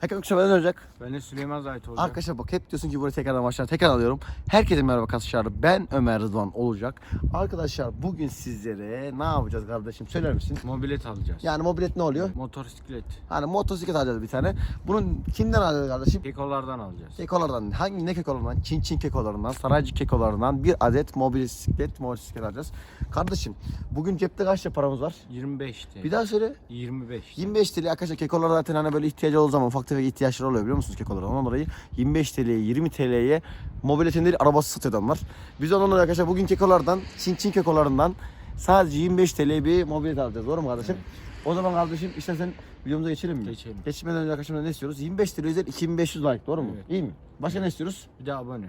Herkese merhaba olacak. Ben de Süleyman Zahit olacak. Arkadaşlar bak hep diyorsun ki buraya tekrardan başlar. Tekrar alıyorum. Herkese merhaba arkadaşlar. Ben Ömer Rıdvan olacak. Arkadaşlar bugün sizlere ne yapacağız kardeşim söyler misin? Mobilet alacağız. Yani mobilet ne oluyor? Motosiklet. Hani motosiklet alacağız bir tane. Bunun kimden alacağız kardeşim? Kekolardan alacağız. Kekolardan hangi ne kekolarından? Çin Çin kekolarından, Saraycı kekolarından bir adet mobisiklet, motosiklet alacağız. Kardeşim bugün cepte kaç lira paramız var? 25 TL. Bir daha söyle. 25 TL. 25 TL arkadaşlar kekolar zaten hani böyle ihtiyacı olduğu zaman ufak tefek ihtiyaçları oluyor biliyor musunuz kekolara? Ondan dolayı 25 TL'ye 20 TL'ye mobiletin değil arabası satıyor adamlar. Biz ondan dolayı arkadaşlar bugün kekolardan Çin Çin kekolarından sadece 25 TL'ye bir mobilet alacağız. Doğru mu kardeşim? O zaman kardeşim istersen videomuza geçelim mi? Geçelim. Geçmeden önce arkadaşlar ne istiyoruz? 25 TL üzeri 2500 like doğru mu? Evet. İyi mi? Başka ne istiyoruz? Bir de abone.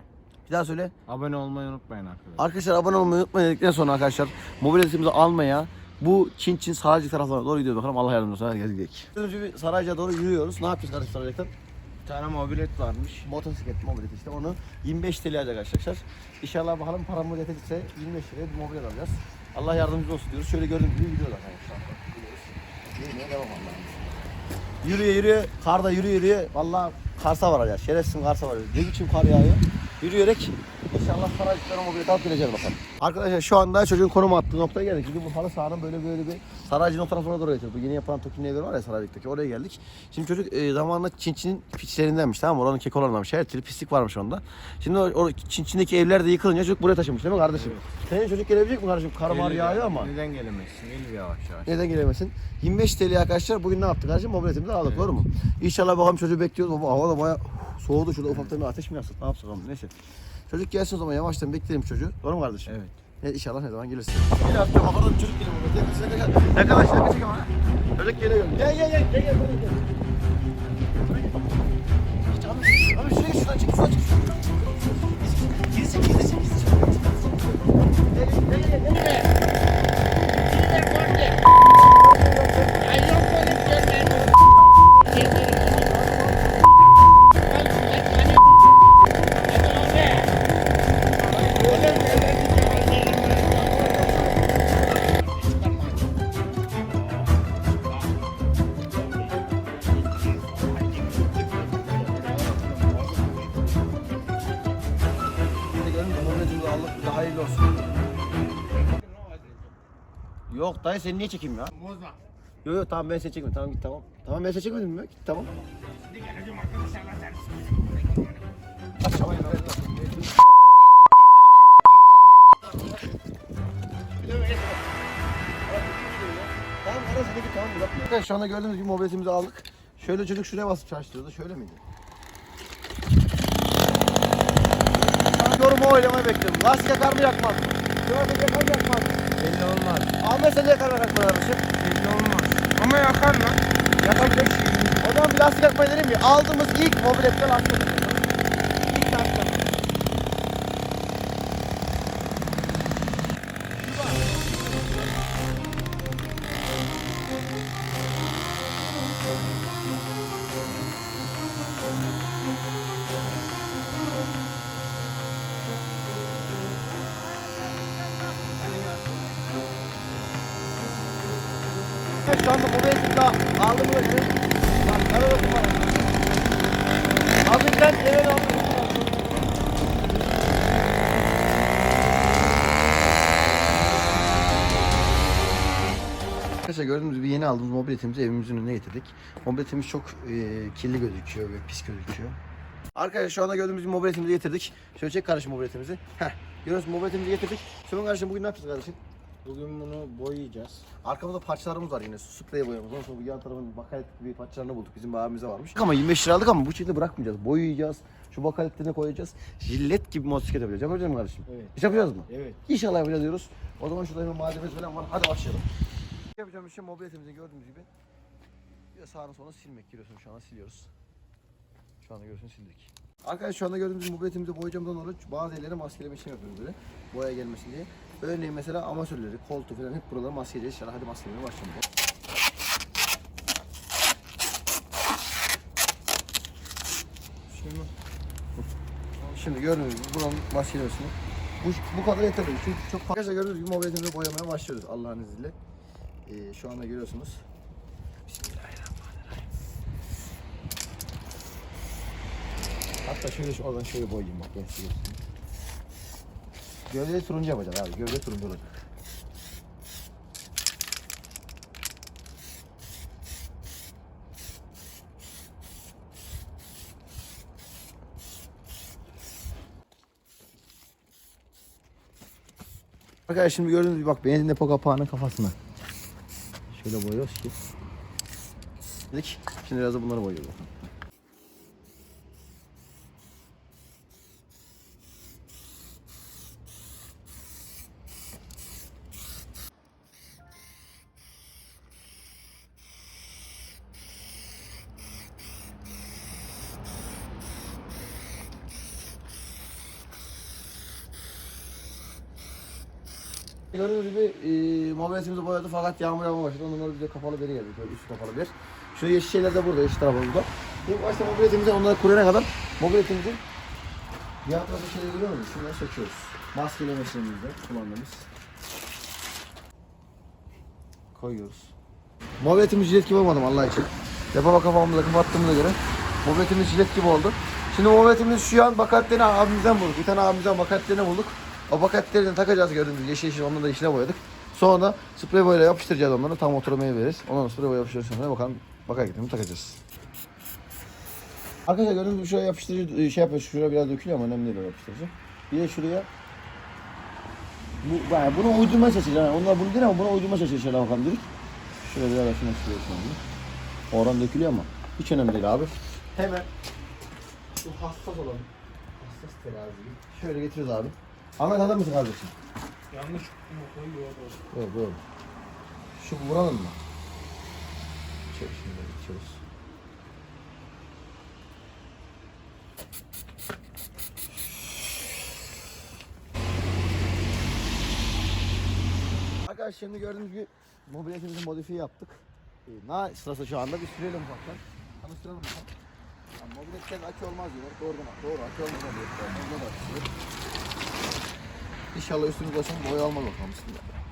Bir daha söyle. Abone olmayı unutmayın arkadaşlar. Arkadaşlar abone olmayı unutmayın dedikten sonra arkadaşlar mobiletimizi almaya bu Çin Çin Saraycı taraflarına doğru gidiyoruz bakalım Allah yardımcımız olsun. Hadi gidelim. Önce bir Saraycı'ya doğru yürüyoruz. Ne yapacağız kardeşler Saraycı'dan? Bir tane mobilet varmış. Motosiklet, mobilet işte onu 25 TL alacak arkadaşlar. İnşallah bakalım paramız yetecekse 25 TL bir mobilet alacağız. Allah yardımcımız olsun diyoruz. Şöyle gördüğünüz gibi gidiyoruz arkadaşlar. Yürümeye devam Allah'ım. Yürüye yürüye, karda yürüye yürüye valla Kars'a varacağız. Şerefsin Kars'a varacağız. Ne biçim kar yağıyor. Yürüyerek inşallah Saraycıklara mobilet alıp geleceğiz bakalım. Arkadaşlar şu anda çocuğun konum attığı noktaya geldik. Çünkü bu halı sahanın böyle böyle bir Saraycı'nın o tarafına doğru geçiyor. Bu yeni yapılan Tokin evleri var ya Saraycık'taki oraya geldik. Şimdi çocuk e, zamanında Çinçin'in piçlerindenmiş tamam mı? Oranın kekolarındanmış. Her türlü pislik varmış onda. Şimdi o, o Çinçin'deki evler de yıkılınca çocuk buraya taşımış değil mi kardeşim? Senin çocuk gelebilecek mi kardeşim? Kar Gelir yağıyor ya. ama. Neden gelemezsin? Gelir yavaş yavaş. Neden gelemesin? 25 TL arkadaşlar bugün ne yaptık kardeşim? Mobiletimizi aldık Evet. doğru mu? İnşallah bakalım çocuğu bekliyoruz. Baba hava da bayağı soğudu. Şurada ufaktan bir ateş mi yaksak? Ne yapsak ama neyse. Çocuk gelsin o zaman yavaştan bekleyelim çocuğu. Doğru mu kardeşim? Evet. Evet inşallah ne zaman gelirsin. Bir hafta bakalım çocuk geliyor. Ne kadar şaka çek ama. Çocuk geliyor. Gel gel gel gel gel. gel. Abi, abi şuraya şuradan çık şuradan çık. Gizlisin. Gel gel gel gel. gel. Bir de hayırlı olsun. Yok dayı seni niye çekeyim ya? Bozma. Yok yok tamam ben seni çekmedim. Tamam git tamam. Tamam ben seni çekmedim mi? Git tamam. Şimdi geleceğim arkadaşlarla. Tamam ara seni git tamam. Arkadaşlar şu anda gördüğünüz gibi mobiletimizi aldık. Şöyle çocuk şuraya basıp çalıştırıyordu. Şöyle miydi? Yorumu oylamayı bekliyorum. Lastik yakar mı yakmaz mı? Lastik yakar mı yakmaz mı? Belli olmaz. Ahmet sen yakar mı yakmaz kardeşim? Belli olmaz. Ama yakar lan. Yakabilecek. O zaman bir lastik yakmayı deneyim mi? Aldığımız ilk mobilette lastik Şu anda mobiletim daha aldığımı da görüyorum. Bak, kara bakım var. Hafiften eve doğru. Arkadaşlar gördüğünüz gibi yeni aldığımız mobiletimizi evimizin önüne getirdik. Mobiletimiz çok e, kirli gözüküyor ve pis gözüküyor. Arkadaşlar şu anda gördüğümüz mobiletimizi getirdik. Şöyle çek kardeşim mobiletimizi. Heh. Görüyorsun mobiletimizi getirdik. Süleyman kardeşim bugün ne yapacağız kardeşim? Bugün bunu boyayacağız. Arkamızda parçalarımız var yine. Sprey boyamız. Ondan sonra bu yan tarafın bakalet gibi parçalarını bulduk. Bizim bir abimize varmış. Ama 25 lira aldık ama bu şekilde bırakmayacağız. Boyayacağız. Şu bakaletlerine koyacağız. Jillet gibi motosiklet yapacağız. Yapacağız mı kardeşim? Evet. Hiç yapacağız mı? Evet. İnşallah yapacağız diyoruz. O zaman şurada hemen malzemesi falan var. Hadi başlayalım. Yapacağım şey mobiletimizi gördüğünüz gibi. Bir de sağını solunu silmek. Görüyorsun şu anda siliyoruz. Şu anda görüyorsun sildik. Arkadaşlar şu anda gördüğünüz mobiletimizi boyayacağımdan dolayı bazı yerlere maskeleme işlem yapıyoruz böyle. Boya gelmesin diye. Örneğin mesela amatörleri, koltuğu falan hep buraları maskeleyeceğiz. İnşallah hadi maskelemeye başlayalım. Şimdi Şimdi gördüğünüz gibi buranın maskelemesini bu, bu kadar yeterli. Çünkü çok Arkadaşlar gördüğünüz gibi mobiletimizi boyamaya başlıyoruz Allah'ın izniyle. Ee, şu anda görüyorsunuz. Bismillahirrahmanirrahim. Hatta şöyle şu- oradan şöyle boyayayım bak ben size göstereyim. Gövdeyi turuncu yapacağız abi. Gövde turuncu olacak. Arkadaşlar şimdi gördüğünüz gibi bak benzin depo kapağının kafasına. Şöyle boyuyoruz ki. Dedik. Şimdi biraz da bunları boyuyoruz. Gördüğünüz gibi e, mobiletimizi boyadı fakat yağmur yağmaya başladı. Ondan bize kapalı biri geldi. Böyle üstü kapalı bir. Şu yeşil şeyler de burada, yeşil tarafımızda. İlk başta mobiletimizi onları kuruyana kadar mobiletimizin yan tarafı şeyleri görüyor musunuz? Şunları söküyoruz. Maskeleme işlemimizde kullandığımız. Koyuyoruz. Mobiletimiz jilet gibi olmadı Allah için. Depo kafamızda kapattığımıza göre mobiletimiz jilet gibi oldu. Şimdi mobiletimiz şu an bakatlerini abimizden bulduk. Bir tane abimizden bakatlerini bulduk. O bakatlerini takacağız gördüğünüz yeşil yeşil onları da içine boyadık. Sonra sprey boyayla yapıştıracağız onları tam oturmaya veririz. Ondan sprey boya yapıştırırız sonra bakalım bakatlerini takacağız. Arkadaşlar gördüğünüz gibi şuraya yapıştırıcı şey yapıyor. Şuraya biraz dökülüyor ama önemli değil yapıştırıcı. Bir de şuraya bu, yani bunu uydurma çalışacağız. Yani onlar bunu değil ama buna uydurma çalışacağız. Şöyle bakalım dedik. Şöyle biraz şuna sürüyoruz şimdi. Oradan dökülüyor ama hiç önemli değil abi. Hemen şu hassas olan hassas teraziyi şöyle getiriyoruz abi. Ahmet hazır mısın kardeşim? Yanlış koyuyor. Böyle böyle. Şu vuralım mı? Çek şimdi geçiyoruz. Arkadaşlar şimdi gördüğünüz gibi mobiletimizi modifiye yaptık. Ee, na sırası şu anda bir sürelim ufaktan. Tanıştıralım bakalım. Yani mobiletten akü olmaz diyorlar. Doğru mu? Doğru akü olmaz diyor. Bunda da aküsü yok. İnşallah üstümüz başımız boya almaz bakalım. Bismillah.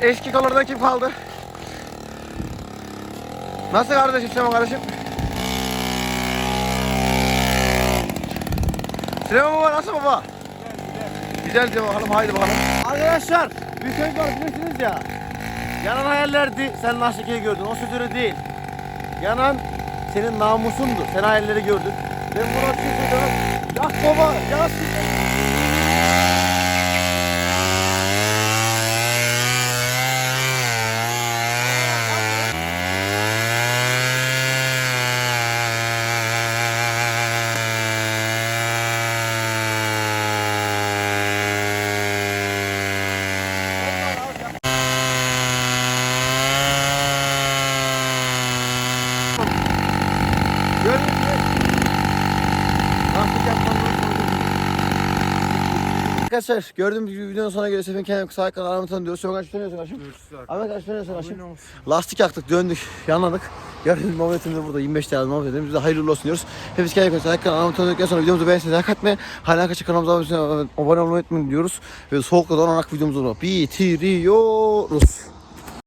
Eski kolorda kim kaldı? Nasıl kardeşim Süleyman kardeşim? Süleyman baba nasıl baba? Güzel diyor bakalım haydi bakalım. Arkadaşlar bir söz var bilirsiniz ya. Yanan hayallerdi sen Naşike'yi gördün o sözü değil. Yanan senin namusundu. Sen hayalleri gördün. Ben buna bir şey söylüyorum. Yak baba. Gördün mü? Lastik yapmanın Arkadaşlar gördüğünüz gibi videonun sonuna göre Sefin kendine kısa ayakkabı aramı tanıyoruz. Sonra kaç tanıyorsun kardeşim? Ahmet kaç tanıyorsun kardeşim? Lastik yaktık, döndük, yanladık. Yarın muhabbetimiz de burada 25 TL muhabbetimiz de hayırlı olsun diyoruz. Hepiniz kendine bakın. Hakkı anlatıldıktan sonra videomuzu beğenseniz like atmayı, hala kaçı kanalımıza abone olmayı- unutmayın diyoruz. Ve soğukta donanak videomuzu bitiriyoruz.